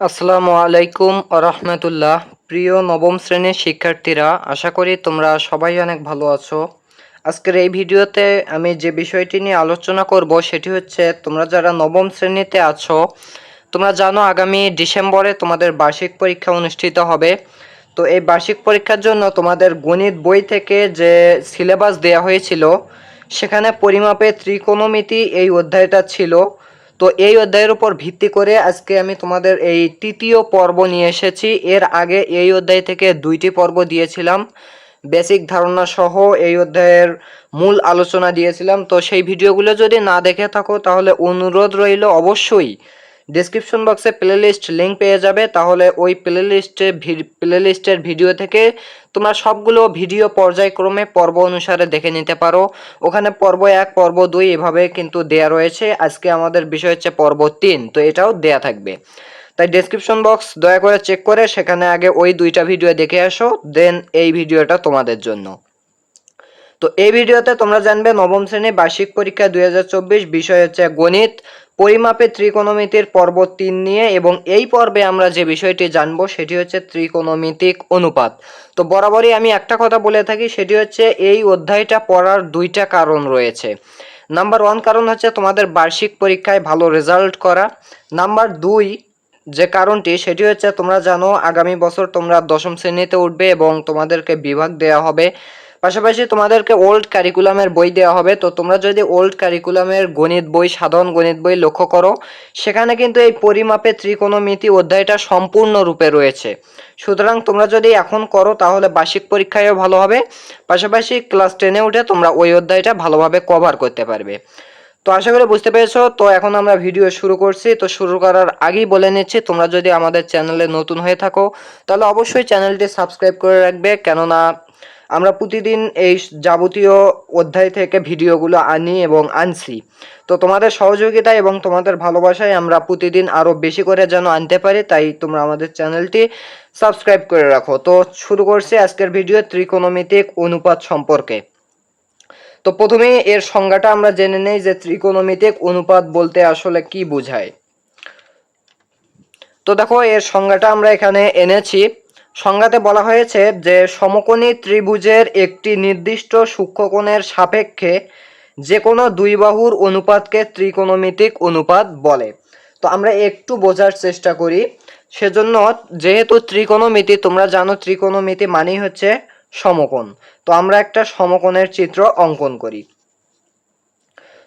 আসসালামু আলাইকুম রহমতুল্লাহ। প্রিয় নবম শ্রেণির শিক্ষার্থীরা, আশা করি তোমরা সবাই অনেক ভালো আছো। আজকের এই ভিডিওতে আমি যে বিষয়টি নিয়ে আলোচনা করব, সেটি হচ্ছে তোমরা যারা নবম শ্রেণীতে আছো, তোমরা জানো আগামী ডিসেম্বরে তোমাদের বার্ষিক পরীক্ষা অনুষ্ঠিত হবে। তো এই বার্ষিক পরীক্ষার জন্য তোমাদের গণিত বই থেকে যে সিলেবাস দেওয়া হয়েছিল, সেখানে পরিমাপে ত্রিকোণমিতি এই অধ্যায়টা ছিল। তো এই অধ্যায়ের উপর ভিত্তি করে আজকে আমি তোমাদের এই তৃতীয় পর্ব নিয়ে এসেছি। এর আগে এই অধ্যায় থেকে দুইটি পর্ব দিয়েছিলাম। বেসিক ধারণা সহ এই অধ্যায়ের মূল আলোচনা দিয়েছিলাম। তো সেই ভিডিওগুলো যদি না দেখে থাকো, তাহলে অনুরোধ রইল অবশ্যই ডিসক্রিপশন বক্সে প্লেলিস্ট লিঙ্ক পেয়ে যাবে। তাহলে ওই প্লেলিস্টে প্লেলিস্টের ভিডিও থেকে তোমরা সবগুলো ভিডিও পর্যায়ক্রমে পর্ব অনুসারে দেখে নিতে পারো। ওখানে পর্ব এক, পর্ব দুই এভাবে কিন্তু দেয়া রয়েছে। আজকে আমাদের বিষয় হচ্ছে পর্ব তিন, তো এটাও দেয়া থাকবে। তাই ডেসক্রিপশন বক্স দয়া করে চেক করে, সেখানে আগে ওই দুইটা ভিডিও দেখে আসো দেন এই ভিডিওটা তোমাদের জন্য। তো এই ভিডিওতে তোমরা জানবে নবম শ্রেণি বার্ষিক পরীক্ষা দুই হাজার চব্বিশ, বিষয় হচ্ছে গণিত। পরিমাপে ত্রিকোণমিতির পর্ব তিন নিয়ে এবং এই পর্বে আমরা যে বিষয়টি জানব সেটি হচ্ছে ত্রিকোণমিতিক অনুপাত। তো বরাবরই আমি একটা কথা বলে থাকি, সেটি হচ্ছে এই অধ্যায়টা পড়ার দুইটা কারণ রয়েছে। নাম্বার ওয়ান কারণ হচ্ছে তোমাদের বার্ষিক পরীক্ষায় ভালো রেজাল্ট করা। নাম্বার দুই যে কারণটি, সেটি হচ্ছে তোমরা জানো আগামী বছর তোমরা দশম শ্রেণীতে উঠবে এবং তোমাদেরকে বিভাগ দেওয়া হবে। পাশাপাশি তোমাদেরকে ওল্ড কারিকুলামের বই দেওয়া হবে। তো তোমরা যদি ওল্ড কারিকুলামের গণিত বই, সাধারণ গণিত বই লক্ষ্য করো, সেখানে কিন্তু এই পরিমাপে ত্রিকোণমিতি অধ্যায়টা সম্পূর্ণরূপে রয়েছে। সুতরাং তোমরা যদি এখন করো, তাহলে বার্ষিক পরীক্ষায়ও ভালো হবে। পাশাপাশি ক্লাস টেনে উঠে তোমরা ওই অধ্যায়টা ভালোভাবে কভার করতে পারবে। তো আশা করি বুঝতে পেরেছ। তো এখন আমরা ভিডিও শুরু করছি। তো শুরু করার আগেই বলে নিচ্ছি, তোমরা যদি আমাদের চ্যানেলে নতুন হয়ে থাকো, তাহলে অবশ্যই চ্যানেলটি সাবস্ক্রাইব করে রাখবে। কেননা আমরা প্রতিদিন এই যাবতীয় অধ্যায় থেকে ভিডিওগুলো আনি এবং আনছি। তো তোমাদের সহযোগিতা এবং তোমাদের ভালোবাসায় আমরা প্রতিদিন আরও বেশি করে যেন আনতে পারি, তাই তোমরা আমাদের চ্যানেলটি সাবস্ক্রাইব করে রাখো। তো শুরু করছি আজকের ভিডিও ত্রিকোণমিতিক অনুপাত সম্পর্কে। তো প্রথমে এর সংজ্ঞাটা আমরা জেনে নেই যে ত্রিকোণমিতিক অনুপাত বলতে আসলে কি বোঝায়। তো দেখো এর সংজ্ঞাটা আমরা এখানে এনেছি। সংজ্ঞাতে বলা হয়েছে যে সমকোণী ত্রিভুজের একটি নির্দিষ্ট সূক্ষ্মকোণের সাপেক্ষে যে কোনো দুই বাহুর অনুপাতকে ত্রিকোণমিতিক অনুপাত বলে। তো আমরা একটু বোঝার চেষ্টা করি। সেজন্য যেহেতু ত্রিকোণমিতি, তোমরা জানো ত্রিকোণমিতি মানেই হচ্ছে সমকোণ। তো আমরা একটা সমকোণের চিত্র অঙ্কন করি।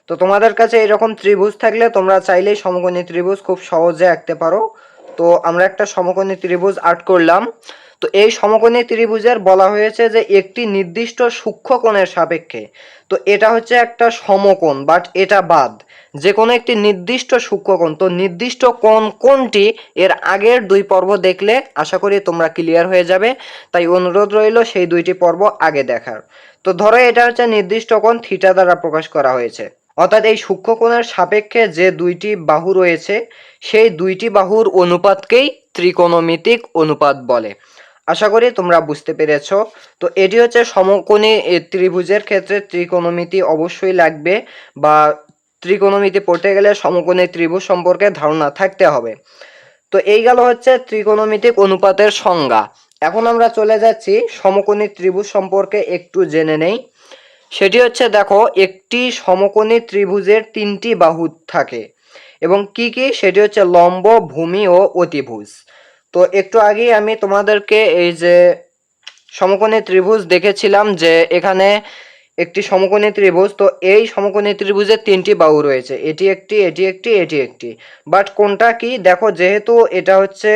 তো তোমাদের কাছে এরকম ত্রিভুজ থাকলে তোমরা চাইলেই সমকোণী ত্রিভুজ খুব সহজে আঁকতে পারো। তো আমরা একটা সমকোণী ত্রিভুজ আর্ট করলাম। তো এই সমকোণী ত্রিভুজের বলা হয়েছে যে একটি নির্দিষ্ট সূক্ষ্ম কোণের সাপেক্ষে। তো এটা হচ্ছে একটা সমকোণ বাট এটা বাদ। যে কোনো একটি নির্দিষ্ট সূক্ষ্মকোণ তো নির্দিষ্ট কোণ কোনটি এর আগের দুই পর্ব দেখলে আশা করি তোমরা ক্লিয়ার হয়ে যাবে। তাই অনুরোধ রইল সেই দুইটি পর্ব আগে দেখার। তো ধরো এটা হচ্ছে নির্দিষ্ট কোণ থিটা দ্বারা প্রকাশ করা হয়েছে। অর্থাৎ এই সূক্ষ্মকোণের সাপেক্ষে যে দুইটি বাহু রয়েছে, সেই দুইটি বাহুর অনুপাতকেই ত্রিকোণমিতিক অনুপাত বলে। আশা করি তোমরা বুঝতে পেরেছ। তো এটি হচ্ছে সমকোণী ত্রিভুজের ক্ষেত্রে ত্রিকোণমিতি অবশ্যই লাগবে বা ত্রিকোণমিতি পড়তে গেলে সমকোণী ত্রিভুজ সম্পর্কে ধারণা থাকতে হবে। তো এই গেল হচ্ছে ত্রিকোণমিতিক অনুপাতের সংজ্ঞা। এখন আমরা চলে যাচ্ছি সমকোণী ত্রিভুজ সম্পর্কে একটু জেনে নেই। সেটি হচ্ছে, দেখো, একটি সমকোণী ত্রিভুজের তিনটি বাহু থাকে এবং কি কি? সেটি হচ্ছে লম্ব, ভূমি ও অতিভুজ। তো একটু আগেই আমি তোমাদেরকে এই যে সমকোণী ত্রিভুজ দেখেছিলাম যে এখানে একটি সমকোণী ত্রিভুজ, তো এই সমকোণী ত্রিভুজের তিনটি বাহু রয়েছে। এটি একটি এটি একটি এটি একটি। বাট কোনটা কি? দেখো, যেহেতু এটা হচ্ছে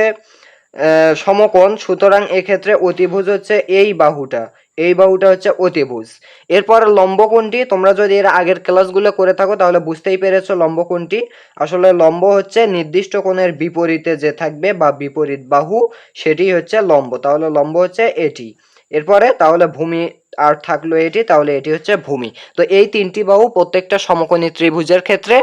সমকোণ, সুতরাং এক্ষেত্রে অতিভুজ হচ্ছে এই বাহুটা। এই বাহুটা হচ্ছে অতিভুজ। এরপর লম্ব কোণটি তোমরা যদি এর আগের ক্লাসগুলো করে থাকো, তাহলে বুঝতেই পেরেছ লম্ব কোণটি আসলে লম্ব হচ্ছে নির্দিষ্ট কোণের বিপরীতে যে থাকবে বা বিপরীত বাহু, সেটি হচ্ছে লম্ব। তাহলে লম্ব হচ্ছে এটি। এরপরে তাহলে ভূমি আর থাকল এটি, তাহলে এটি হচ্ছে ভূমি। তো এই তিনটি বাহু প্রত্যেকটা সমকোণী ত্রিভুজের ক্ষেত্রে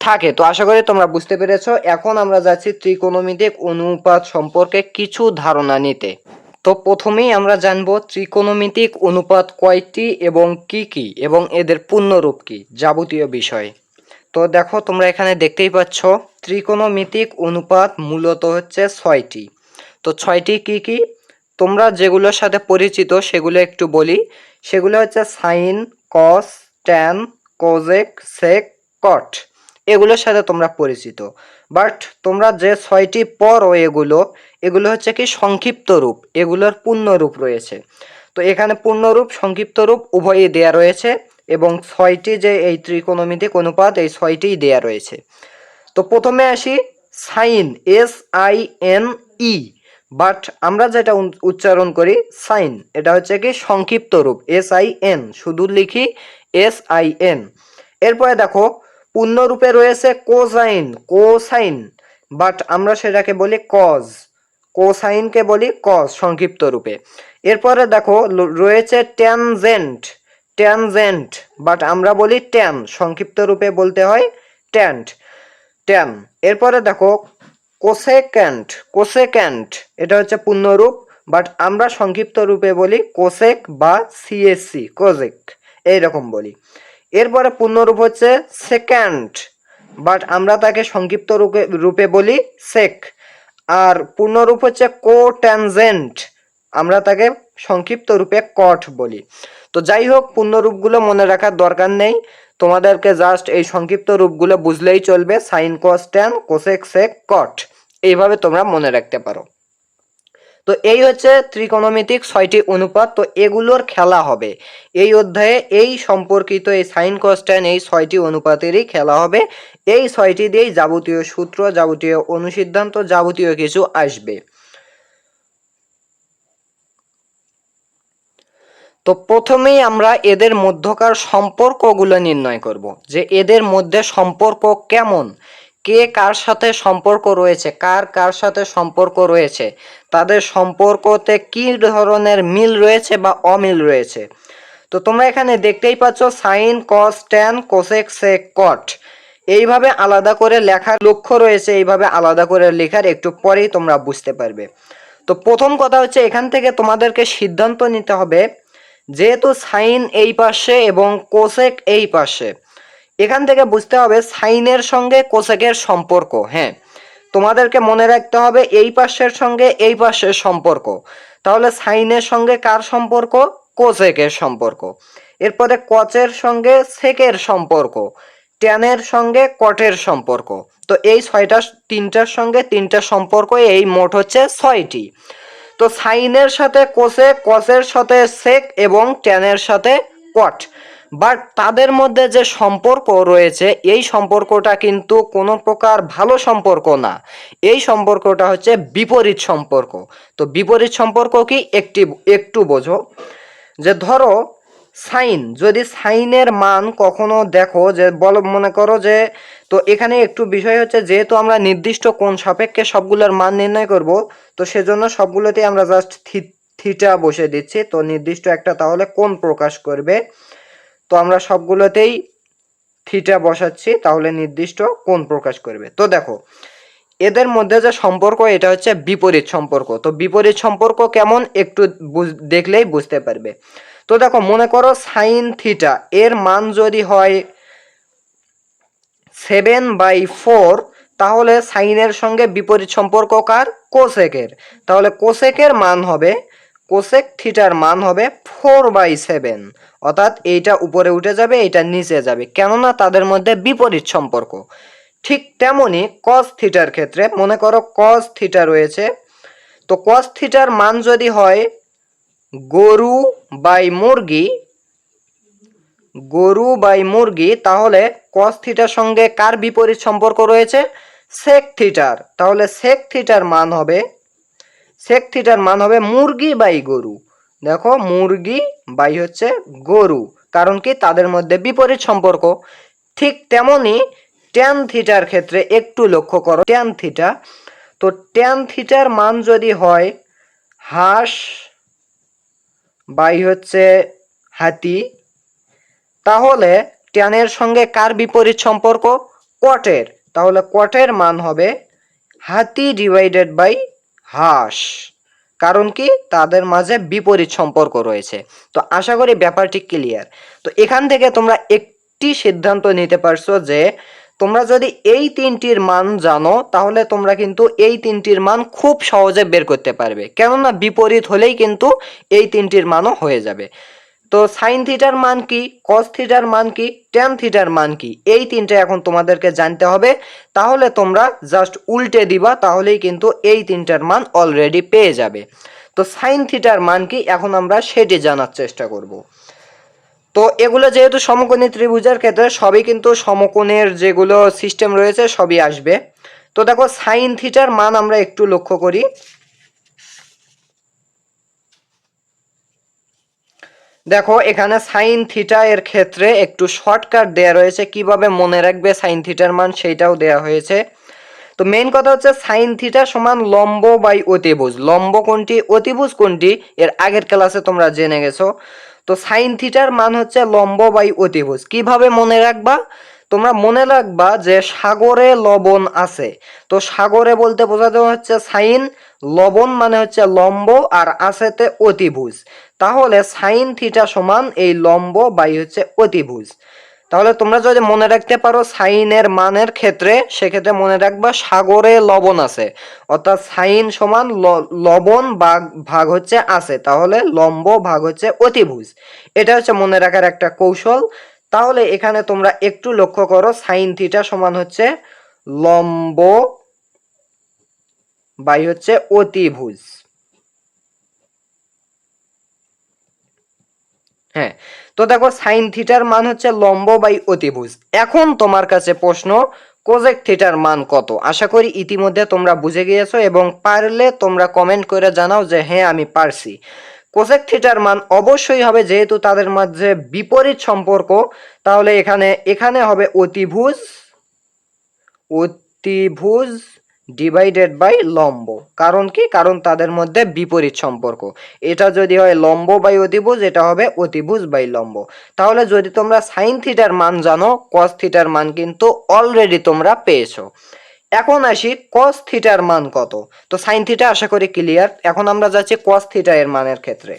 থাকে। তো আশা করি তোমরা বুঝতে পেরেছ। এখন আমরা যাচ্ছি ত্রিকোণমিতিক অনুপাত সম্পর্কে কিছু ধারণা নিতে। তো প্রথমেই আমরা জানব ত্রিকোণমিতিক অনুপাত কয়টি এবং কি কি, এবং এদের পূর্ণরূপ কি, যাবতীয় বিষয়। তো দেখো, তোমরা এখানে দেখতেই পাচ্ছ, ত্রিকোণমিতিক অনুপাত মূলত হচ্ছে ছয়টি। তো ছয়টি কি কি? তোমরা যেগুলোর সাথে পরিচিত, সেগুলো একটু বলি। সেগুলো হচ্ছে সাইন, কস, ট্যান কোজেক সেক, কট। এগুলোর সাথে তোমরা পরিচিত। বাট তোমরা যে ছয়টি পড়ো এগুলো এগুলো হচ্ছে কি সংক্ষিপ্ত রূপ, এগুলোর পূর্ণ রূপ রয়েছে। তো এখানে পূর্ণরূপ সংক্ষিপ্ত রূপ উভয়ই দেয়া রয়েছে এবং ছয়টি যে এই ত্রিকোণমিতিক অনুপাত, এই ছয়টিই দেয়া রয়েছে। তো প্রথমে আসি, sine, S I N E. But আমরা যেটা উচ্চারণ করি, সাইন, এটা হচ্ছে কি সংক্ষিপ্ত রূপ, এস আই এন, শুধু লিখি এস আই এন। এরপরে দেখো পূর্ণরূপে রয়েছে কোসাইন কোসাইন বাট আমরা সেটাকে বলি কজ কোসাইনকে বলি কজ সংক্ষিপ্ত রূপে এরপরে দেখো, রয়েছে ট্যানজেন্ট ট্যানজেন্ট বাট আমরা বলি ট্যান সংক্ষিপ্ত রূপে বলতে হয় ট্যান্ট ট্যান এরপরে দেখো কোসেক্যান্ট কোসেক্যান্ট এটা হচ্ছে পূর্ণরূপ বাট আমরা সংক্ষিপ্ত রূপে বলি কোসেক বা সিএসসি কোজেক এইরকম বলি। এরপরে পূর্ণরূপ হচ্ছে সেকেন্ড বাট আমরা তাকে সংক্ষিপ্ত রূপে রূপে বলি সেক আর পূর্ণরূপ হচ্ছে কোট্যানজেন্ট আমরা তাকে সংক্ষিপ্ত রূপে কট বলি। তো যাই হোক, পূর্ণরূপগুলো মনে রাখার দরকার নেই। তোমাদেরকে জাস্ট এই সংক্ষিপ্ত রূপগুলো বুঝলেই চলবে sine cos tan cosec sec cot এইভাবে তোমরা মনে রাখতে পারো। তো এই হচ্ছে ত্রিকোণমিতিক ছয়টি অনুপাত, তো এগুলোর খেলা হবে। এই অধ্যায়ে এই সম্পর্কিত এই সাইন কস্ট্যান এই ছয়টি অনুপাতেরই খেলা হবে। এই ছয়টি দিয়েই যাবতীয় সূত্র, যাবতীয় অনুসিদ্ধান্ত, যাবতীয় কিছু আসবে। তো প্রথমেই আমরা এদের মধ্যকার সম্পর্কগুলো নির্ণয় করব যে এদের মধ্যে সম্পর্ক কেমন? কে কার সাথে সম্পর্ক রয়েছে, কার কার সাথে সম্পর্ক রয়েছে, তাদের সম্পর্কতে কি ধরনের মিল রয়েছে বা অমিল রয়েছে। তো তোমরা এখানে দেখতেই পাচ্ছ sine, cos, tan, cosec, sec, cot. এইভাবে আলাদা করে লেখার লক্ষ্য রয়েছে, এইভাবে আলাদা করে লেখার একটু পরেই তোমরা বুঝতে পারবে। তো প্রথম কথা হচ্ছে এখান থেকে তোমাদেরকে সিদ্ধান্ত নিতে হবে, যেহেতু সাইন এই পাশে এবং কোসেক এই পাশে। এখান থেকে বুঝতে হবে সাইনের সঙ্গে কোসেকের সম্পর্ক হ্যাঁ। তোমাদেরকে মনে রাখতে হবে এই পাশের সঙ্গে এই পাশের সম্পর্ক। তাহলে সাইনের সঙ্গে কার সম্পর্ক? কোসেকের সম্পর্ক। এরপরে কচের সঙ্গে সেকের সম্পর্ক, ট্যানের সঙ্গে কটের সম্পর্ক। তো এই ছয়টা, তিনটার সঙ্গে তিনটা সম্পর্ক, এই মোট হচ্ছে ছয়টি। তো সাইনের সাথে কোসে কসের সাথে সেক এবং ট্যানের সাথে কট। বাট তাদের মধ্যে যে সম্পর্ক রয়েছে, এই সম্পর্কটা কিন্তু কোনো প্রকার ভালো সম্পর্ক না। এই সম্পর্কটা হচ্ছে বিপরীত সম্পর্ক। তো বিপরীত সম্পর্ক কি? একটি, একটু বোঝো। যে ধরো, সাইন, যদি সাইনের মান কখনো দেখো, যে বলো, মনে করো যে, তো এখানে একটু বিষয় হচ্ছে, যেহেতু আমরা নির্দিষ্ট কোন সাপেক্ষে সবগুলোর মান নির্ণয় করব, তো সেজন্য সবগুলোতে আমরা জাস্ট থিটা বসে দিচ্ছি। তো নির্দিষ্ট একটা তাহলে কোন প্রকাশ করবে। তো আমরা সবগুলোতেই থিটা বসাচ্ছি, তাহলে নির্দিষ্ট কোন প্রকাশ করবে। তো দেখো, এদের মধ্যে যে সম্পর্ক, এটা হচ্ছে বিপরীত সম্পর্ক। তো বিপরীত সম্পর্ক কেমন? একটু দেখলেই বুঝতে পারবে। তো দেখো, মনে করো সাইন থিটা এর মান যদি হয় সেভেন বাই ফোর তাহলে সাইনের সঙ্গে বিপরীত সম্পর্ক কার? কোসেকের তাহলে কোসেকের মান হবে কোসেক থিটার মান হবে ফোর বাই সেভেন। অর্থাৎ এইটা উপরে উঠে যাবে, এইটা নিচে যাবে। কেননা তাদের মধ্যে বিপরীত সম্পর্ক। ঠিক তেমনি কস থিটার ক্ষেত্রে মনে করো কস থিটা রয়েছে। তো কস থিটার মান যদি হয় গরু বাই মুরগি, গরু বাই মুরগি, তাহলে কস থিটার সঙ্গে কার বিপরীত সম্পর্ক রয়েছে? সেক থিটার। তাহলে সেক থিটার মান হবে সেক থিটার মান হবে মুরগি বাই গরু। দেখো, মুরগি বাই হচ্ছে গরু। কারণ কি? তাদের মধ্যে বিপরীত সম্পর্ক। ঠিক তেমনি ট্যান থিটার ক্ষেত্রে একটু লক্ষ্য করো ট্যান থিটা তো ট্যান থিটার মান যদি হয়, হাঁস বাই হচ্ছে হাতি, তাহলে ট্যানের সঙ্গে কার বিপরীত সম্পর্ক? কটের তাহলে কটের মান হবে হাতি ডিভাইডেড বাই হাঁস কারণ কি? তাদের মাঝে বিপরীত সম্পর্ক রয়েছে। তো আশা করি ব্যাপারটি ক্লিয়ার তো এখান থেকে তোমরা একটি সিদ্ধান্ত নিতে পারছ যে, তোমরা যদি এই তিনটির মান জানো, তাহলে তোমরা কিন্তু এই তিনটির মান খুব সহজে বের করতে পারবে। কেননা বিপরীত হলেই কিন্তু এই তিনটির মানও হয়ে যাবে। তো সাইন থিটার মান কি? কস থিটার মান কি? ট্যান থিটার মান কি? এই তিনটে এখন তোমাদেরকে জানতে হবে। তাহলে তোমরা জাস্ট উল্টে দিবা, তাহলেই কিন্তু এই তিনটার মান অলরেডি পেয়ে যাবে। তো সাইন থিটার মান কি? এখন আমরা সেটি জানার চেষ্টা করব। তো এগুলো যেহেতু সমকোণী ত্রিভুজের ক্ষেত্রে, সবই কিন্তু সমকোণের যেগুলো সিস্টেম রয়েছে, সবই আসবে। তো দেখো সাইন থিটার মান আমরা একটু লক্ষ্য করি। দেখো, এখানে সাইন থিটা এর ক্ষেত্রে একটু শর্টকাট দেয়া রয়েছে। কীভাবে মনে রাখবে সাইন থিটার মান? সেইটাও দেয়া হয়েছে। তো মেন কথা হচ্ছে সাইন থিটা সমান লম্ব বাই অতিভুজ। লম্ব কোনটি? অতিভুজ কোনটি? এর আগের ক্লাসে তোমরা জেনে গেছো। তো সাইন থিটার মান হচ্ছে লম্ব বাই অতিভুজ। কীভাবে মনে রাখবা? তোমরা মনে রাখবা যে সাগরে লবণ আছে। তো সাগরে বলতে বোঝাতে হচ্ছে সাইন, লবণ মানে হচ্ছে লম্ব আর আছেতে অতিভুজ। তাহলে সাইন থিটা সমান এই লম্ব বাই হচ্ছে অতিভুজ। তাহলে তোমরা যদি মনে রাখতে পারো সাইনের মানের ক্ষেত্রে, সেক্ষেত্রে মনে রাখবা সাগরে লবণ আছে। অর্থাৎ সাইন সমান লবণ ভাগ ভাগ হচ্ছে আছে। তাহলে লম্ব ভাগ হচ্ছে অতিভুজ। এটা হচ্ছে মনে রাখার একটা কৌশল। তাহলে এখানে তোমরা একটু লক্ষ্য করো সাইন থিটা সমান হচ্ছে লম্ব বাই হচ্ছে অতিভুজ। হ্যাঁ তো দেখো সাইন থিটার মান হচ্ছে লম্ব বাই অতিভুজ। এখন তোমার কাছে প্রশ্ন কোজেক থিটার মান কত? আশা করি ইতিমধ্যে তোমরা বুঝে গিয়েছো এবং পারলে তোমরা কমেন্ট করে জানাও যে হ্যাঁ আমি পারছি। কোসেক থিটার মান অবশ্যই হবে, যেহেতু তাদের মাঝে বিপরীত সম্পর্ক, তাহলে এখানে এখানে হবে অতিভুজ অতিভুজ ডিভাইডেড বাই লম্ব। কারণ কি? কারণ তাদের মধ্যে বিপরীত সম্পর্ক। এটা যদি হয় লম্ব বাই অতিভুজ, এটা হবে অতিভুজ বাই লম্ব। তাহলে যদি তোমরা সাইন থিটার মান জানো কস থিটার মান কিন্তু অলরেডি তোমরা পেয়েছ। এখন আসি কস থিটার মান কত? তো সাইন থিটা আশা করি ক্লিয়ার এখন আমরা যাচ্ছি কস থিটা এর মানের ক্ষেত্রে।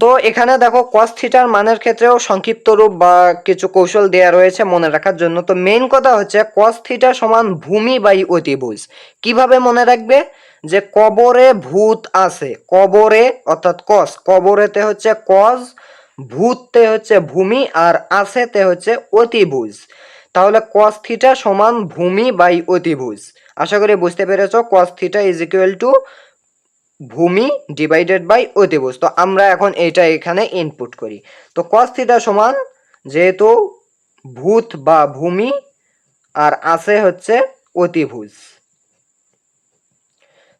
তো এখানে দেখো কস থিটার মানের ক্ষেত্রেও সংক্ষিপ্ত রূপ বা কিছু কৌশল দেয়া রয়েছে মনে রাখার জন্য। তো মেইন কথা হচ্ছে কস থিটা সমান ভূমি বাই অতিভুজ। কীভাবে মনে রাখবে? যে কবরে ভূত আছে। কবরে অর্থাৎ কস কবরেতে হচ্ছে কস ভূততে হচ্ছে ভূমি আর আছেতে হচ্ছে অতিভুজ। তাহলে কস থিটা সমান ভূমি বাই অতিভুজ। আশা করি বুঝতে পেরেছ cos theta is equal to ভূমি ডিভাইডেড বাই অতিভুজ। তো আমরা এখন এটা এখানে ইনপুট করি। তো কস থিটা সমান যেহেতু ভূত বা ভূমি, আর আছে হচ্ছে অতিভুজ।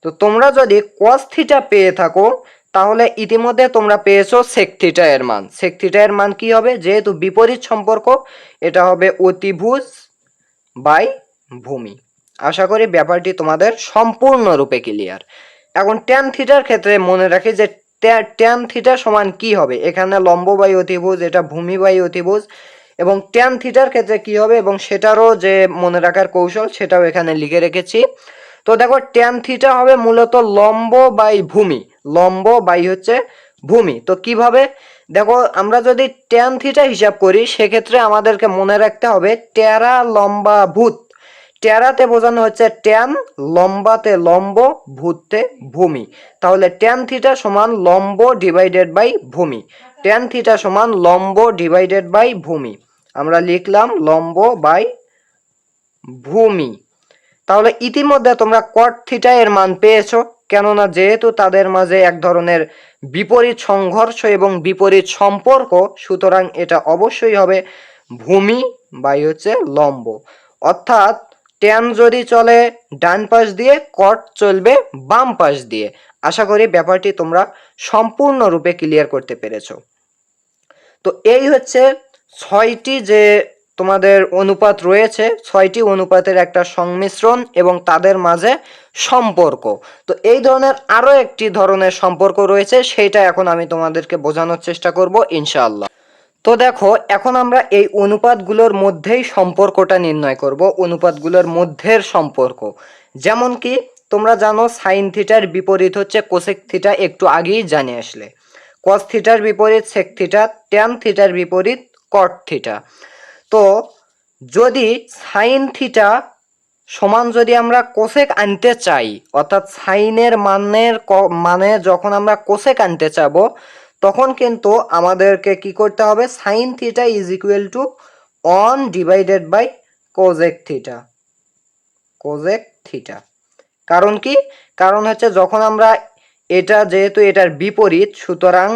তো তোমরা যদি কস থিটা পেয়ে থাকো তাহলে ইতিমধ্যে তোমরা পেয়েছ সেক এর মান। সেক এর মান কি হবে? যেহেতু বিপরীত সম্পর্ক, এটা হবে অতিভুজ বাই ভূমি। আশা করি ব্যাপারটি তোমাদের সম্পূর্ণরূপে ক্লিয়ার এখন ট্যান থিটার ক্ষেত্রে মনে রাখি যে ট্যান থিটা সমান কি হবে? এখানে লম্ব বাই অতিভুজ, এটা ভূমি বাই অতিভুজ। এবং ট্যান থিটার ক্ষেত্রে কি হবে? এবং সেটারও যে মনে রাখার কৌশল, সেটাও এখানে লিখে রেখেছি। তো দেখো ট্যান থিটা হবে মূলত লম্ব বাই ভূমি। লম্ব বাই হচ্ছে ভূমি। তো কীভাবে? দেখো, আমরা যদি ট্যান থিটা হিসাব করি, সেক্ষেত্রে আমাদেরকে মনে রাখতে হবে টেরা লম্বা ভূত। টেরাতে বোঝানো হচ্ছে ট্যান লম্বাতে লম্ব, ভূতে ভূমি। তাহলে ট্যান থিটা সমান লম্ব ডিভাইডেড বাই ভূমি। ট্যান থিটা সমান লম্ব ডিভাইডেড বাই ভূমি। আমরা লিখলাম লম্ব বাই ভূমি। তাহলে ইতিমধ্যে তোমরা কট থিটা এর মান পেয়েছ। কেননা যেহেতু তাদের মাঝে এক ধরনের বিপরীত সংঘর্ষ এবং বিপরীত সম্পর্ক, সুতরাং এটা অবশ্যই হবে ভূমি বাই হচ্ছে লম্ব। অর্থাৎ ট্যান যদি চলে ডান পাশ দিয়ে, কট চলবে বাম পাশ দিয়ে। আশা করি ব্যাপারটি তোমরা সম্পূর্ণরূপে ক্লিয়ার করতে পেরেছ। তো এই হচ্ছে ছয়টি যে তোমাদের অনুপাত রয়েছে ছয়টি অনুপাতের একটা সংমিশ্রণ এবং তাদের মাঝে সম্পর্ক। তো এই ধরনের আরও একটি ধরনের সম্পর্ক রয়েছে সেইটা এখন আমি তোমাদেরকে বোঝানোর চেষ্টা করব ইনশাআল্লাহ। তো দেখো, এখন আমরা এই অনুপাতগুলোর মধ্যেই সম্পর্কটা নির্ণয় করব, অনুপাতগুলোর মধ্যের সম্পর্ক। যেমন কি, তোমরা জানো সাইন থিটার বিপরীত হচ্ছে কোসেক থিটা, একটু আগেই জানে আসলে। কস থিটার বিপরীত, সেক থিটা, ট্যান থিটার বিপরীত, কট থিটা। তো যদি সাইন থিটা সমান যদি আমরা কোসেক আনতে চাই, অর্থাৎ সাইনের মানের মানে যখন আমরা কোসেক আনতে চাবো, তখন কিন্তু আমাদেরকে কি করতে হবে? Sine theta is equal to one divided by cosec theta cosec theta কারণ কি? কারণ হচ্ছে যখন আমরা এটা যেহেতু এটার বিপরীত, সুতরাং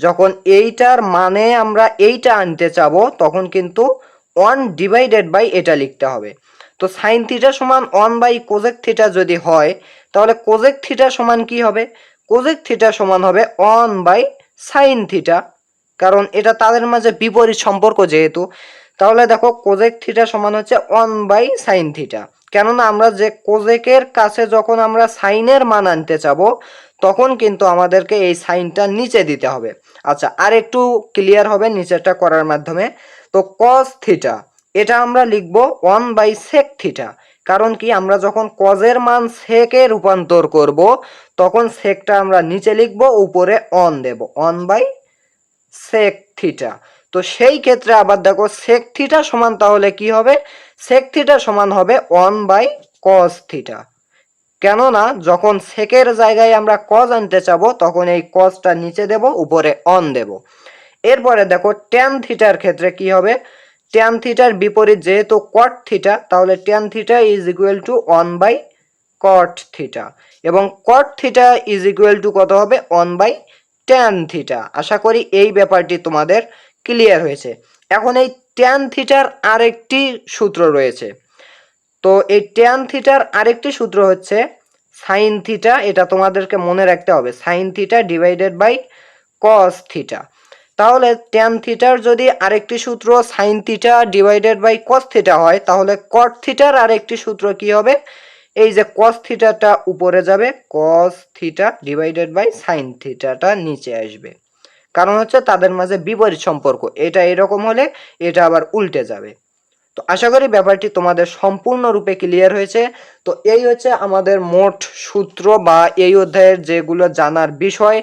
যখন এইটার মানে আমরা এইটা আনতে চাবো, তখন কিন্তু ওয়ান ডিভাইডেড বাই এটা লিখতে হবে। তো সাইন থিটা সমান ওয়ান বাই কোজেক থিটা যদি হয়, তাহলে কোজেক থিটা সমান কি হবে? কোজেক থিটা সমান হবে ওয়ান বাই সাইন থিটা কারণ এটা তাদের মাঝে বিপরীত সম্পর্ক যেহেতু। তাহলে দেখো কোজেক থিটা সমান হচ্ছে ওয়ান বাই সাইন থিটা কেননা আমরা যে কোজেকের কাছে যখন আমরা সাইনের মান আনতে চাবো তখন কিন্তু আমাদেরকে এই সাইনটা নিচে দিতে হবে। আচ্ছা আর একটু ক্লিয়ার হবে নিচেরটা করার মাধ্যমে। তো কস থিটা এটা আমরা লিখব ওয়ান বাই সেক থিটা কারণ কি আমরা যখন কজের মান সেকে রূপান্তর করব, তখন সেকটা আমরা নিচে লিখব, উপরে অন দেব অন বাই সেক থিটা তো সেই ক্ষেত্রে আবার দেখো সেক থিটা সমান তাহলে কি হবে? সেক থিটা সমান হবে ওয়ান বাই কস থিটা কেননা যখন সেকের জায়গায় আমরা কজ আনতে চাবো, তখন এই কজটা নিচে দেব, উপরে অন দেব। এরপরে দেখো ট্যান থিটার ক্ষেত্রে কি হবে? ট্যান থিটার বিপরীত যেহেতু কট থিটা তাহলে tan theta is equal to one by cot theta এবং cot theta is equal to কত হবে? ওয়ান বাই ট্যান থিটা আশা করি এই ব্যাপারটি তোমাদের ক্লিয়ার হয়েছে। এখন এই ট্যান থিটার আরেকটি সূত্র রয়েছে। তো এই ট্যান থিটার আরেকটি সূত্র হচ্ছে সাইন থিটা এটা তোমাদেরকে মনে রাখতে হবে। Sine theta divided by cos theta তাহলে ট্যান থিটার যদি আরেকটি সূত্র sine theta divided by cos theta হয়, তাহলে কট থিটার আরেকটি সূত্র কি হবে? এই যে কস থিটাটা উপরে যাবে cos theta divided by sine থিটাটা নিচে আসবে। কারণ হচ্ছে তাদের মাঝে বিপরীত সম্পর্ক, এটা এরকম হলে এটা আবার উল্টে যাবে। তো আশা করি ব্যাপারটি তোমাদের সম্পূর্ণরূপে ক্লিয়ার হয়েছে। তো এই হচ্ছে আমাদের মোট সূত্র বা এই অধ্যায়ের যেগুলো জানার বিষয়।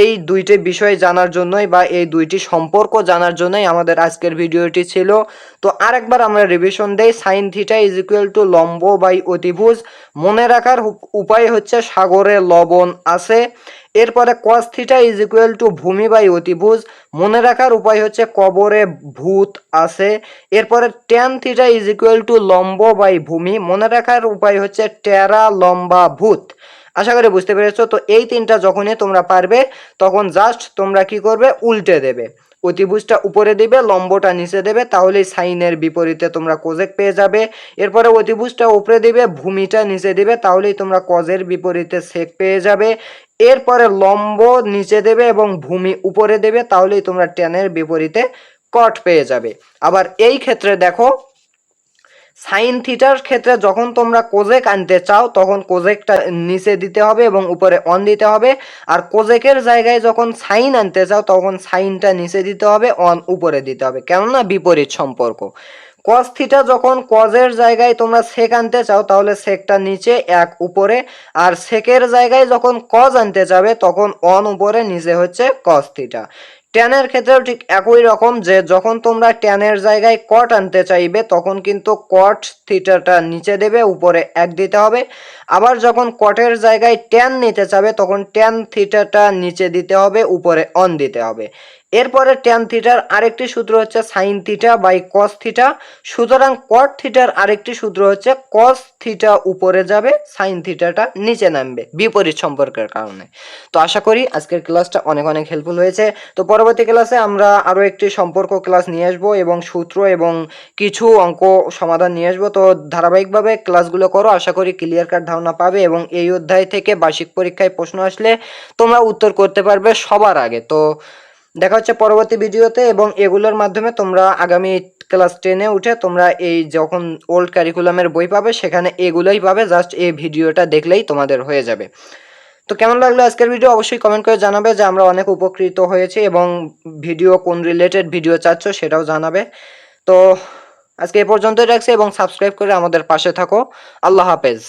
এই দুইটি বিষয় জানার জন্যই বা এই দুইটি সম্পর্ক জানার জন্যই আমাদের আজকের ভিডিওটি ছিল। তো আরেকবার আমরা রিভিশন দেই। Sine theta is equal to লম্ব বাই অতিভুজ। মনে রাখার উপায় হচ্ছে সাগরে লবণ আছে। এরপরে cos theta is equal to ভূমি বাই অতিভুজ। মনে রাখার উপায় হচ্ছে কবরে ভূত আছে। এরপরে tan theta is equal to লম্ব বাই ভূমি। মনে রাখার উপায় হচ্ছে টেরা লম্বা ভূত। আশা করি বুঝতে পেরেছ? তো এই তিনটা যখনই তোমরা পারবে, তখন জাস্ট তোমরা কি করবে? উল্টে দেবে। অতিভুজটা উপরে দিবে, লম্বটা নিচে দেবে, তাহলেই সাইনের বিপরীতে তোমরা কোজেক পেয়ে যাবে। এরপরে অতিভুজটা উপরে দিবে, ভূমিটা নিচে দিবে, তাহলেই তোমরা কজের বিপরীতে সেক পেয়ে যাবে। এরপরে লম্ব নিচে দেবে এবং ভূমি উপরে দেবে, তাহলেই তোমরা টেনের বিপরীতে কট পেয়ে যাবে। আবার এই ক্ষেত্রে দেখো সাইন থিটার ক্ষেত্রে যখন তোমরা কোজেক আনতে চাও, তখন কোজেকটা নিচে দিতে হবে এবং উপরে অন দিতে হবে। আর কোজেকের জায়গায় যখন সাইন আনতে চাও, তখন সাইনটা নিচে দিতে হবে অন উপরে দিতে হবে। কেননা বিপরীত সম্পর্ক। কস থিটা যখন কজের জায়গায় তোমরা সেক আনতে চাও, তাহলে সেকটা নিচে, এক উপরে। আর সেকের জায়গায় যখন কজ আনতে যাবে, তখন অন উপরে, নিচে হচ্ছে কস থিটা। ট্যানের ক্ষেত্রেও ঠিক একই রকম যে যখন তোমরা ট্যানের জায়গায় কট আনতে চাইবে, তখন কিন্তু কট থিটাটা নিচে দেবে, উপরে এক দিতে হবে। আবার যখন কটের জায়গায় ট্যান নিতে চাবে, তখন টেন থিটাটা নিচে দিতে হবে, উপরে অন দিতে হবে। এরপরে ট্যান থিটার আরেকটি সূত্র হচ্ছে sine theta by cos theta সুতরাং কট থিটার আরেকটি সূত্র হচ্ছে কস থিটা উপরে যাবে সাইন থিটাটা নিচে নামবে, বিপরীত সম্পর্কের কারণে। তো আশা করি আজকের ক্লাসটা অনেক অনেক হেল্পফুল হয়েছে। তো পরবর্তী ক্লাসে আমরা আরও একটি সম্পর্ক ক্লাস নিয়ে আসব এবং সূত্র এবং কিছু অঙ্ক সমাধান নিয়ে আসব। তো ধারাবাহিকভাবে ক্লাসগুলো করো, আশা করি ক্লিয়ার কাট ধারণা পাবে এবং এই অধ্যায় থেকে বার্ষিক পরীক্ষায় প্রশ্ন আসলে তোমরা উত্তর করতে পারবে সবার আগে। তো দেখা হচ্ছে পরবর্তী ভিডিওতে এবং এগুলোর মাধ্যমে তোমরা আগামী ক্লাস টেনে উঠে তোমরা এই যখন ওল্ড কারিকুলামের বই পাবে, সেখানে এগুলোই পাবে। জাস্ট এই ভিডিওটা দেখলেই তোমাদের হয়ে যাবে। তো কেমন লাগল আজকের ভিডিও? অবশ্যই কমেন্ট করে জানাবে যে আমরা অনেক উপকৃত হয়েছি এবং ভিডিও কোন রিলেটেড ভিডিও চাচ্ছ সেটাও জানাবে। তো আজকে এ পর্যন্তই রাখছি এবং সাবস্ক্রাইব করে আমাদের পাশে থাকো। আল্লাহ হাফেজ।